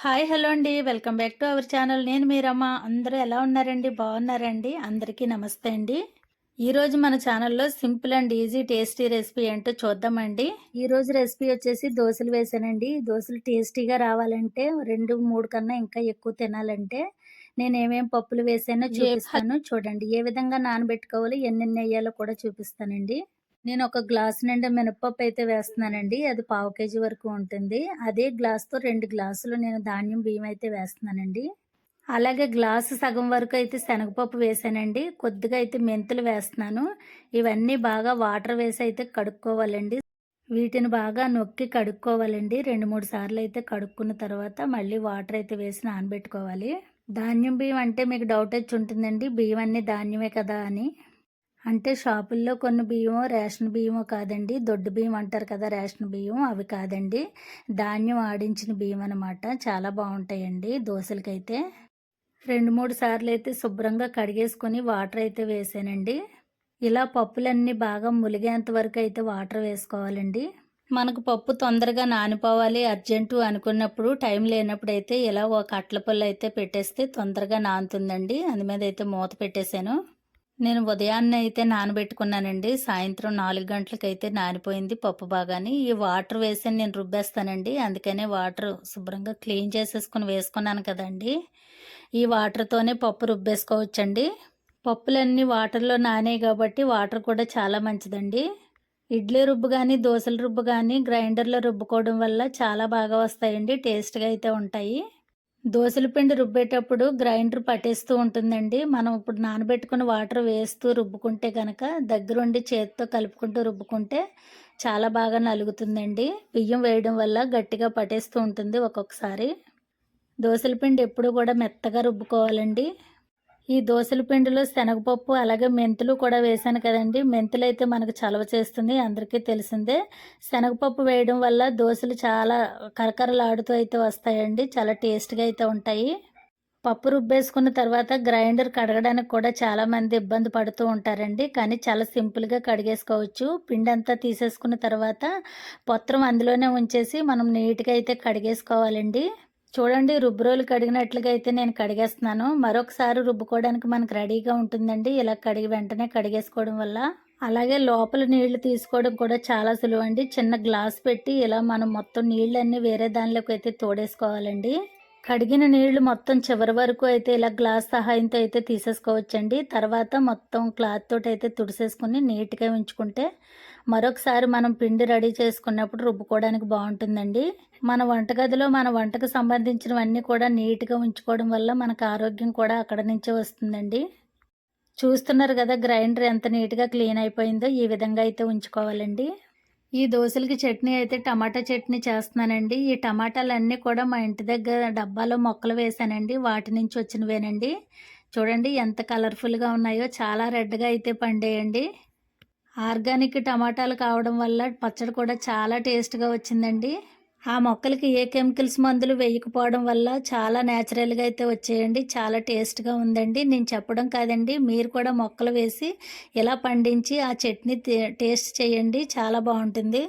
Hi hello అండి. Welcome back to our channel. నేను మీరమ్మ అందరూ ఎలా ఉన్నారండి? బాగున్నారండి? అందరికీ నమస్తే అండి. ఈరోజు మన ఛానల్లో simple and easy tasty recipe ఏంటో చూద్దామండి. ఈరోజు రెసిపీ వచ్చేసి దోశలు వేసానండి. దోశలు టేస్టీగా రావాలంటే రెండు మూడు కన్నా ఇంకా ఎక్కువ తినాలంటే నేను ఏమేం పప్పులు వేసానో చూపిస్తాను. చూడండి. ఏ విధంగా నానబెట్టుకోవాలి ఎన్నెన్ని వేయాలో కూడా చూపిస్తానండి. నేను ఒక గ్లాస్ నిండా మినపప్పు అయితే వేస్తున్నానండి. అది పావు కేజీ వరకు ఉంటుంది. అదే గ్లాస్తో రెండు గ్లాసులు నేను ధాన్యం బియ్యం అయితే వేస్తున్నానండి. అలాగే గ్లాసు సగం వరకు అయితే శనగపప్పు వేసానండి. కొద్దిగా అయితే మెంతులు వేస్తున్నాను. ఇవన్నీ బాగా వాటర్ వేసి అయితే కడుక్కోవాలండి. వీటిని బాగా నొక్కి కడుక్కోవాలండి. రెండు మూడు సార్లు అయితే కడుక్కున్న తర్వాత మళ్ళీ వాటర్ అయితే వేసి నానబెట్టుకోవాలి. ధాన్యం బియ్యం అంటే మీకు డౌట్ వచ్చి ఉంటుందండి. బియ్యం అన్నీ ధాన్యమే కదా అని. అంటే షాపుల్లో కొన్ని బియ్యం రేషన్ బియ్యం కాదండి దొడ్డు బియ్యం అంటారు కదా రేషన్ బియ్యం అవి కాదండి. ధాన్యం ఆడించిన బియ్యం అనమాట చాలా బాగుంటాయండి దోశలకైతే రెండు మూడు సార్లు అయితే శుభ్రంగా కడిగేసుకొని వాటర్ అయితే వేసానండి. ఇలా పప్పులన్నీ బాగా ములిగేంత వరకు అయితే వాటర్ వేసుకోవాలండి. మనకు పప్పు తొందరగా నానిపోవాలి అర్జెంటు అనుకున్నప్పుడు టైం లేనప్పుడు అయితే ఇలా ఒక అట్ల పుల్ల అయితే పెట్టేస్తే తొందరగా నానుతుందండి. అందు మీద అయితే మూత పెట్టేశాను. నేను ఉదయాన్నే అయితే నానబెట్టుకున్నానండి. సాయంత్రం నాలుగు గంటలకైతే నానిపోయింది పప్పు బాగాని. ఈ వాటర్ వేసి నేను రుబ్బేస్తానండి. అందుకనే వాటర్ శుభ్రంగా క్లీన్ చేసేసుకుని వేసుకున్నాను కదండి. ఈ వాటర్తోనే పప్పు రుబ్బేసుకోవచ్చండి. పప్పులన్నీ వాటర్లో నానే కాబట్టి వాటర్ కూడా చాలా మంచిదండి. ఇడ్లీ రుబ్బు కానీ దోశల రుబ్బు కానీ గ్రైండర్లో రుబ్బుకోవడం వల్ల చాలా బాగా వస్తాయండి. టేస్ట్గా అయితే ఉంటాయి. దోశల పిండి రుబ్బేటప్పుడు గ్రైండర్ పట్టేస్తూ ఉంటుందండి. మనం ఇప్పుడు నానబెట్టుకుని వాటర్ వేస్తూ రుబ్బుకుంటే కనుక దగ్గరుండి చేతితో కలుపుకుంటూ రుబ్బుకుంటే చాలా బాగా నలుగుతుందండి. బియ్యం వేయడం వల్ల గట్టిగా పట్టేస్తూ ఉంటుంది ఒక్కొక్కసారి. దోశల పిండి ఎప్పుడు కూడా మెత్తగా రుబ్బుకోవాలండి. ఈ దోశల పిండిలో శనగపప్పు అలాగే మెంతులు కూడా వేసాను కదండి. మెంతులు అయితే మనకు చలవ చేస్తుంది అందరికీ తెలిసిందే. శనగపప్పు వేయడం వల్ల దోశలు చాలా కరకరలాడుతూ అయితే వస్తాయండి చాలా టేస్ట్గా అయితే ఉంటాయి. పప్పు రుబ్బేసుకున్న తర్వాత గ్రైండర్ కడగడానికి కూడా చాలామంది ఇబ్బంది పడుతూ ఉంటారండి. కానీ చాలా సింపుల్గా కడిగేసుకోవచ్చు. పిండి అంతా తీసేసుకున్న తర్వాత పొత్రం అందులోనే ఉంచేసి మనం నీట్గా అయితే కడిగేసుకోవాలండి. చూడండి రుబ్బురోలు కడిగినట్లుగా అయితే నేను కడిగేస్తున్నాను. మరొకసారి రుబ్బుకోవడానికి మనకు రెడీగా ఉంటుందండి. ఇలా కడిగి వెంటనే కడిగేసుకోవడం వల్ల. అలాగే లోపల నీళ్ళు తీసుకోవడం కూడా చాలా సులువు అండి. చిన్న గ్లాస్ పెట్టి ఇలా మనం మొత్తం నీళ్ళన్నీ వేరే దానిలోకి అయితే తోడేసుకోవాలండి. కడిగిన నీళ్ళు మొత్తం చివరి వరకు అయితే ఇలా గ్లాస్ సహాయంతో అయితే తీసేసుకోవచ్చండి. తర్వాత మొత్తం క్లాత్ తోటి అయితే తుడిసేసుకుని నీట్గా ఉంచుకుంటే మరొకసారి మనం పిండి రెడీ చేసుకున్నప్పుడు రుబ్బుకోవడానికి బాగుంటుందండి. మన వంటగదిలో మన వంటకు సంబంధించినవన్నీ కూడా నీట్గా ఉంచుకోవడం వల్ల మనకు ఆరోగ్యం కూడా అక్కడ నుంచే వస్తుందండి. చూస్తున్నారు కదా గ్రైండర్ ఎంత నీట్గా క్లీన్ అయిపోయిందో ఈ విధంగా అయితే ఉంచుకోవాలండి. ఈ దోశలకి చట్నీ అయితే టమాటా చట్నీ చేస్తున్నానండి. ఈ టమాటాలన్నీ కూడా మా ఇంటి దగ్గర డబ్బాలో మొక్కలు వేశానండి వాటి నుంచి వచ్చినవేనండి. చూడండి ఎంత కలర్ఫుల్గా ఉన్నాయో చాలా రెడ్గా అయితే పండేయండి. ఆర్గానిక్ టమాటాలు కావడం వల్ల పచ్చడి కూడా చాలా టేస్ట్గా వచ్చిందండి. ఆ మొక్కలకి ఏ కెమికల్స్ మందులు వేయకపోవడం వల్ల చాలా న్యాచురల్గా అయితే వచ్చేయండి. చాలా టేస్ట్గా ఉందండి. నేను చెప్పడం కాదండి. మీరు కూడా మొక్కలు వేసి ఇలా పండించి ఆ చట్నీ టేస్ట్ చేయండి. చాలా బాగుంటుంది.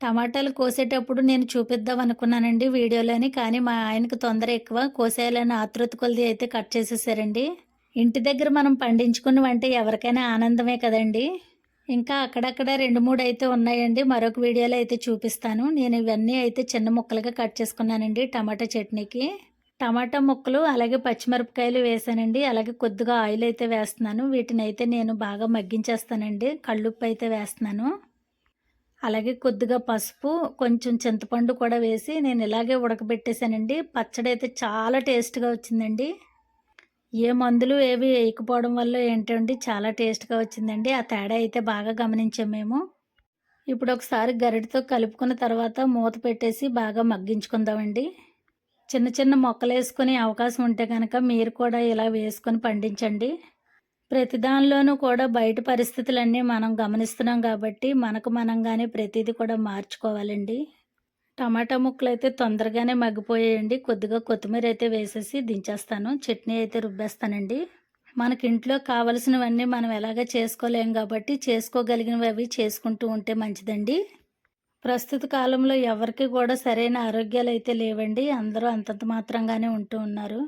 టమాటాలు కోసేటప్పుడు నేను చూపిద్దాం అనుకున్నానండి వీడియోలోని కానీ మా ఆయనకు తొందర ఎక్కువ కోసేయాలని ఆతృత కొలది అయితే కట్ చేసేసారండి. ఇంటి దగ్గర మనం పండించుకున్నవంటే ఎవరికైనా ఆనందమే కదండీ. ఇంకా అక్కడక్కడ రెండు మూడు అయితే ఉన్నాయండి. మరొక వీడియోలో అయితే చూపిస్తాను. నేను ఇవన్నీ అయితే చిన్న ముక్కలుగా కట్ చేసుకున్నానండి టమాటా చట్నీకి. టమాటా ముక్కలు అలాగే పచ్చిమిరపకాయలు వేసానండి. అలాగే కొద్దిగా ఆయిల్ అయితే వేస్తున్నాను. వీటిని అయితే నేను బాగా మగ్గించేస్తానండి. కళ్ళుప్పు అయితే వేస్తున్నాను. అలాగే కొద్దిగా పసుపు కొంచెం చింతపండు కూడా వేసి నేను ఇలాగే ఉడకబెట్టేశానండి. పచ్చడి అయితే చాలా టేస్ట్గా వచ్చిందండి. ఏ మందులు ఏవి వేయకపోవడం వల్ల ఏంటండి? చాలా టేస్ట్గా వచ్చిందండి. ఆ తేడా అయితే బాగా గమనించాం మేము. ఇప్పుడు ఒకసారి గరిటతో కలుపుకున్న తర్వాత మూత పెట్టేసి బాగా మగ్గించుకుందామండి. చిన్న చిన్న మొక్కలు వేసుకునే అవకాశం ఉంటే కనుక మీరు కూడా ఇలా వేసుకొని పండించండి. ప్రతి దానిలోనూ కూడా బయట పరిస్థితులన్నీ మనం గమనిస్తున్నాం కాబట్టి మనకు మనంగానే ప్రతిదీ కూడా మార్చుకోవాలండి. టమాటా ముక్కలు అయితే తొందరగానే మగ్గిపోయాయండి. కొద్దిగా కొత్తిమీర అయితే వేసేసి దించేస్తాను. చట్నీ అయితే రుబ్బేస్తానండి. మనకి ఇంట్లో కావలసినవన్నీ మనం ఎలాగ చేసుకోలేం కాబట్టి చేసుకోగలిగినవి అవి చేసుకుంటూ ఉంటే మంచిదండి. ప్రస్తుత కాలంలో ఎవరికి కూడా సరైన ఆరోగ్యాలు అయితే లేవండి. అందరూ అంతంత మాత్రంగానే ఉంటూ ఉన్నారు.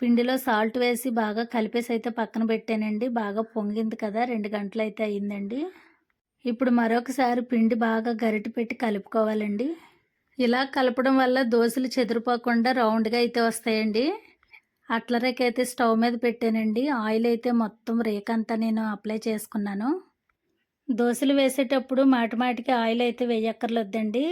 పిండిలో సాల్ట్ వేసి బాగా కలిపేసి అయితే పక్కన పెట్టానండి. బాగా పొంగింది కదా రెండు గంటలు అయితే అయిందండి ఇప్పుడు మరొకసారి పిండి బాగా గరిటె పెట్టి కలుపుకోవాలండి. ఇలా కలపడం వల్ల దోశలు చెదిరిపోకుండా రౌండ్గా అయితే వస్తాయండి. అట్ల రేక్ అయితే స్టవ్ మీద పెట్టానండి. ఆయిల్ అయితే మొత్తం రేక్ అంతా నేను అప్లై చేసుకున్నాను. దోశలు వేసేటప్పుడు మాటిమాటికి ఆయిల్ అయితే వేయక్కర్లేదండి.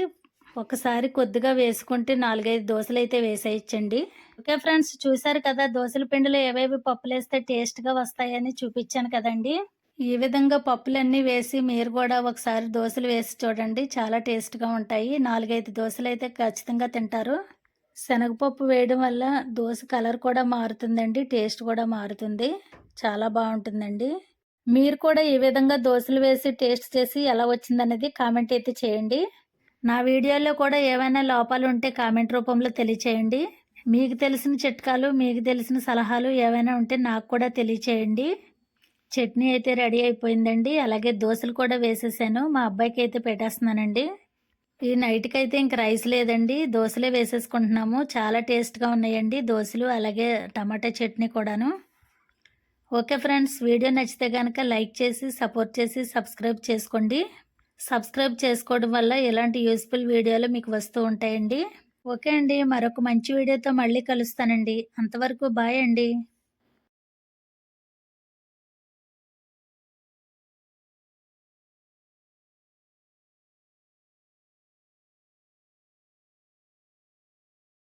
ఒకసారి కొద్దిగా వేసుకుంటే నాలుగైదు దోశలు అయితే వేసేయచ్చండి. ఓకే ఫ్రెండ్స్ చూసారు కదా దోశల పిండిలో ఏవేవి పప్పులు వేస్తే టేస్ట్గా వస్తాయని చూపించాను కదండి. ఈ విధంగా పప్పులన్నీ వేసి మీరు కూడా ఒకసారి దోశలు వేసి చూడండి. చాలా టేస్ట్గా ఉంటాయి. నాలుగైదు దోశలు అయితే ఖచ్చితంగా తింటారు. శనగపప్పు వేయడం వల్ల దోశ కలర్ కూడా మారుతుందండి. టేస్ట్ కూడా మారుతుంది. చాలా బాగుంటుందండి. మీరు కూడా ఈ విధంగా దోశలు వేసి టేస్ట్ చేసి ఎలా వచ్చిందనేది కామెంట్ అయితే చేయండి. నా వీడియోలో కూడా ఏమైనా లోపాలు ఉంటే కామెంట్ రూపంలో తెలియచేయండి. మీకు తెలిసిన చిట్కాలు మీకు తెలిసిన సలహాలు ఏవైనా ఉంటే నాకు కూడా తెలియచేయండి. చట్నీ అయితే రెడీ అయిపోయిందండి. అలాగే దోశలు కూడా వేసేసాను. మా అబ్బాయికి అయితే పెట్టేస్తున్నానండి. ఈ నైట్కి అయితే ఇంక రైస్ లేదండి. దోశలే వేసేసుకుంటున్నాము. చాలా టేస్ట్గా ఉన్నాయండి దోశలు అలాగే టమాటా చట్నీ కూడాను. ఓకే ఫ్రెండ్స్ వీడియో నచ్చితే కనుక లైక్ చేసి సపోర్ట్ చేసి సబ్స్క్రైబ్ చేసుకోండి. సబ్స్క్రైబ్ చేసుకోవడం వల్ల ఇలాంటి యూస్ఫుల్ వీడియోలు మీకు వస్తూ ఉంటాయండి. ఓకే అండి మరొక మంచి వీడియోతో మళ్ళీ కలుస్తానండి. అంతవరకు బాయ్ అండి.